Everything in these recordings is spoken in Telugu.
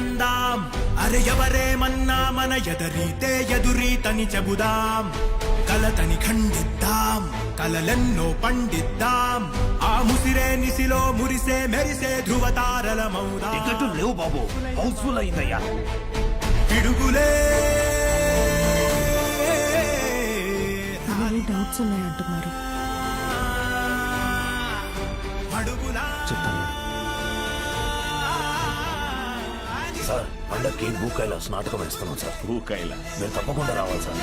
చెందాం అరె ఎవరేమన్నా మన ఎదరీతే ఎదురీతని చెబుదాం. కలతని ఖండిద్దాం కలలెన్నో పండిద్దాం. ఆ ముసిరే నిసిలో మురిసే మెరిసే ధృవతారలమౌదాం టికెట్ లేవు బాబు హౌస్ఫుల్ అయిందయ్యా. పిడుగులే. డౌట్స్ ఉన్నాయంటున్నారు. అడుగులా సార్ పండక్కి భూ కైలాస్ నాటకం వేస్తున్నాం సార్. భూ కైలా మీరు తప్పకుండా రావాలి సార్.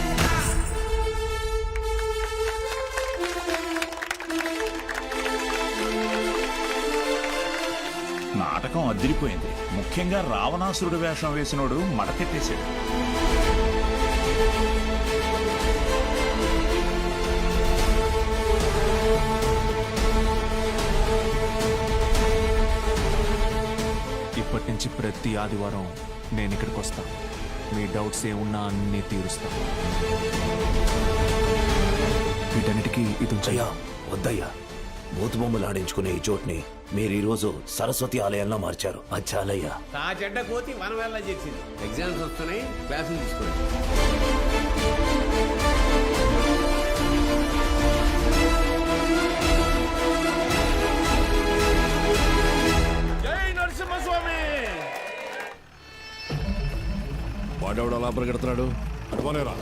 నాటకం అదిరిపోయింది. ముఖ్యంగా రావణాసురుడు వేషం వేసినోడు మడకెట్టేశాడు నుంచి ప్రతి ఆదివారం నేను ఇక్కడికి వస్తాను మీ డౌట్స్ ఏమున్నా అన్నీ తీరుస్తాను వీటన్నిటికీ ఇది ఉంచయ్యా అయ్యా వద్దయ్యా. బూత్ బొమ్మలు ఆడించుకునే ఈ చోటుని మీరు ఈ రోజు సరస్వతి ఆలయంలో మార్చారు. అది చాలయ్యా ఆ చెడ్డ కోతి చేసింది. ఎగ్జామ్స్ వస్తున్నాయి క్లాసులు తీసుకోండి. వాడెవడు అలా పరిగెడుతున్నాడు? అటుపోనేరా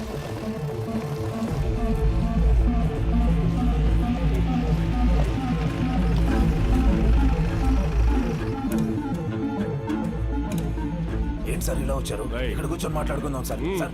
ఏంటి సార్ ఇలా వచ్చారు. ఇక్కడ కూర్చొని మాట్లాడుకుందాం సార్. సార్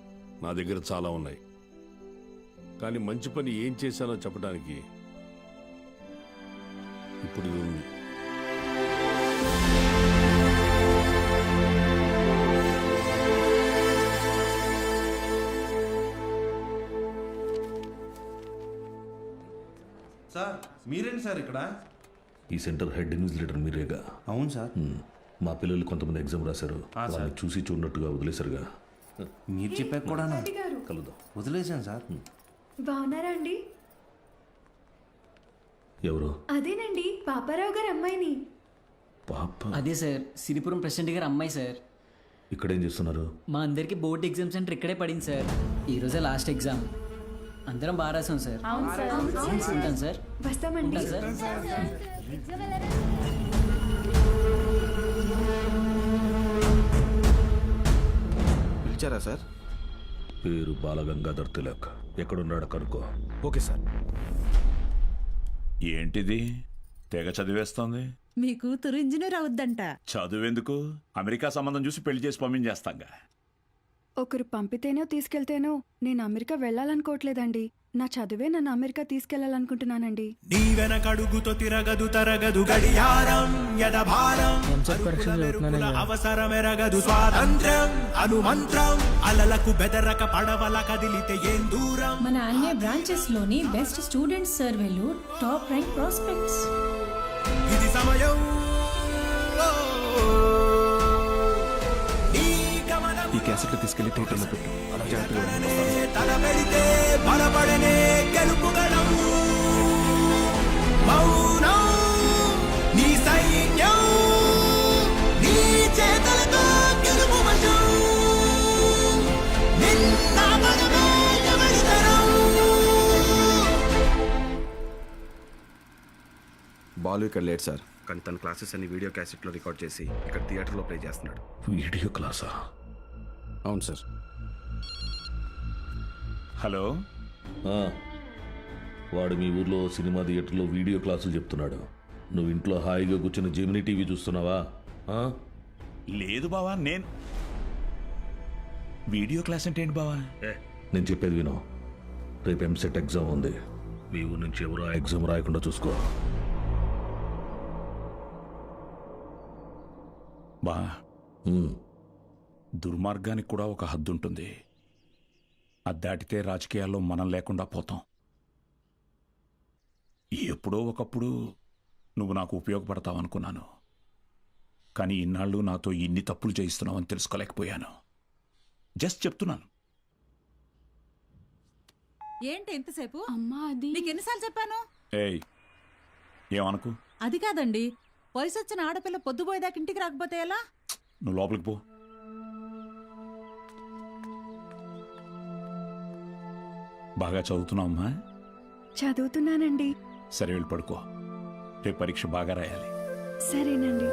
నా దగ్గర చాలా ఉన్నాయి. కానీ మంచి పని ఏం చేశానో చెప్పడానికి ఇప్పుడు ఉంది. సార్ మీరేంటి సార్ ఇక్కడ? ఈ సెంటర్ హెడ్ ఇన్విజిలేటర్ మీరేగా? అవును సార్. మా పిల్లలు కొంతమంది ఎగ్జామ్ రాశారు. వాళ్ళని చూసి చూడనట్టుగా వదిలేశారుగా. మీరు చెప్పాక కూడా కలుద్దాం. వదిలేసాను సార్. బాగున్నారా అండి ఎవరు? అదేనండి పాపారావు గారు అమ్మాయిని. పాప? అదే సార్ సిరిపురం ప్రెసిడెంట్ గారు అమ్మాయి సార్. ఇక్కడేం చేస్తున్నారు? మా అందరికి బోర్డ్ ఎగ్జామ్ సెంటర్ ఇక్కడే పడింది సార్. ఈ రోజే లాస్ట్ ఎగ్జామ్. అందరం బాగా రాసాం సార్. ఉంటాను సార్. వస్తామండి. సార్. పిలిచారా సార్? పేరు బాలగంగాధర్ తిలక్. ఎక్కడున్నాడు కనుక్కో. Okay sir. ఏంటిది? తెగ చదివేస్తోంది? మీ కూతురు ఇంజనీర్ అవుద్దంట. చదువెందుకు? అమెరికా సంబంధం చూసి పెళ్ళి చేసి పంపించేస్తాంగా. ఒకరు పంపితేనో తీసుకెళ్తేనో నేను అమెరికా వెళ్ళాలనుకోవట్లేదండి. నా చదువే నన్ను అమెరికా తీసుకెళ్ళాలనుకుంటున్నానండి. నీ వెనకడుగుతో తిరగదు తరగదు గడియారం యదభారం అవసరమెరగదు స్వాతంత్ర్యం అనుమంత్రం. అలలకు బెదరక పడవల కదిలితే ఏం దూరం? మన అన్ని బ్రాంచెస్లోని బెస్ట్ స్టూడెంట్స్ సర్వేలు టాప్ ర్యాంక్ ప్రాస్పెక్ట్స్. ఇది సమయం. ఈ క్యాసెట్లు తీసుకెళ్ళి థియేటర్లో పెట్టు. బాలు ఇక్కడ లేట్ సార్. కానీ తన క్లాసెస్ అన్ని వీడియో క్యాసెట్లో రికార్డ్ చేసి ఇక్కడ థియేటర్లో ప్లే చేస్తున్నాడు. వీడియో క్లాసా? అవును సార్. హలో? ఆ, వాడు మీ ఊర్లో సినిమా థియేటర్లో వీడియో క్లాసులు చెప్తున్నాడు. నువ్వు ఇంట్లో హాయిగా కూర్చుని జెమినీ టీవీ చూస్తున్నావా? ఆ? లేదు బావా నేను వీడియో క్లాస్ అంటే ఏంటి బావా? నేను చెప్పేది విను. రేపు ఎంసెట్ ఎగ్జామ్ ఉంది. మీ ఊరు నుంచి ఎవరు ఆ ఎగ్జామ్ రాయకుండా చూసుకో. బా. దుర్మార్గానికి కూడా ఒక హద్దు ఉంటుంది అది దాటితే రాజకీయాల్లో మనం లేకుండా పోతాం. ఎప్పుడో ఒకప్పుడు నువ్వు నాకు ఉపయోగపడతావు అనుకున్నాను. కానీ ఇన్నాళ్ళు నాతో ఇన్ని తప్పులు చేయిస్తున్నావని తెలుసుకోలేకపోయాను. జస్ట్ చెప్తున్నాను. ఏంటి ఎంతసేపు అమ్మా అది నీకు ఎన్నిసార్లు చెప్పాను? ఏయ్ ఏమనుకు? అది కాదండి. వయసు వచ్చిన ఆడపిల్ల పొద్దుపోయేదాకా ఇంటికి రాకపోతే ఎలా? నువ్వు లోపలికి పో. బాగా చదువుతున్నావమ్మా? చదువుతున్నానండి. సరే వెళ్ళి పడుకో. రేపు పరీక్ష బాగా రాయాలి. సరేనండి.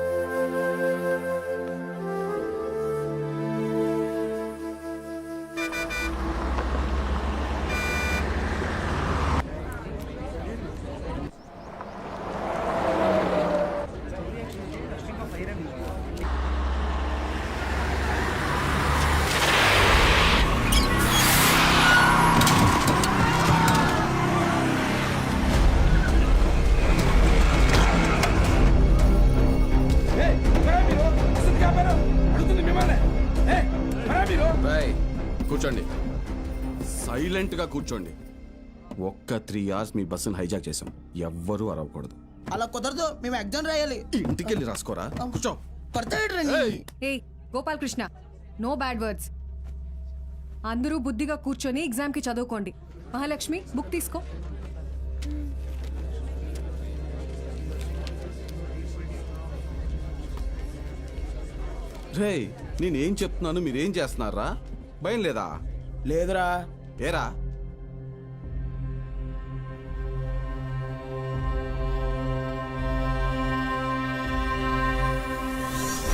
కూర్చోండి. సైలెంట్గా కూర్చోండి. ఒక్క త్రీ అవర్స్ మీ బస్సును హైజాక్ చేసాం ఎవ్వరూ అరవకూడదు. అలా కుదరదు మేము ఎగ్జామ్ రాయాలి. ఇంటికి వెళ్ళి రాసుకోరా కూర్చో. ఏయ్, ఏ గోపాలకృష్ణ నో బ్యాడ్ వర్డ్స్. అందరూ బుద్ధిగా కూర్చొని ఎగ్జామ్కి చదువుకోండి. మహాలక్ష్మి బుక్ తీసుకో. రేయ్ నేనేం చెప్తున్నాను మీరేం చేస్తున్నారా? భయం లేదా? లేదురా. ఏరా?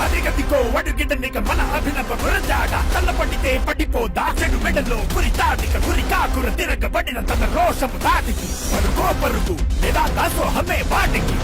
అదిగదిగో అడుగిడనిక మన అభినవ గురజాడ. తల్లపడితే పడిపోదా చెడు మెడలో గురి దాటిక గురి కాకుర తిరగబడిన తన రోషము దాటికి పరుగో పరుగు లేదా దాసోహమే వాటికి.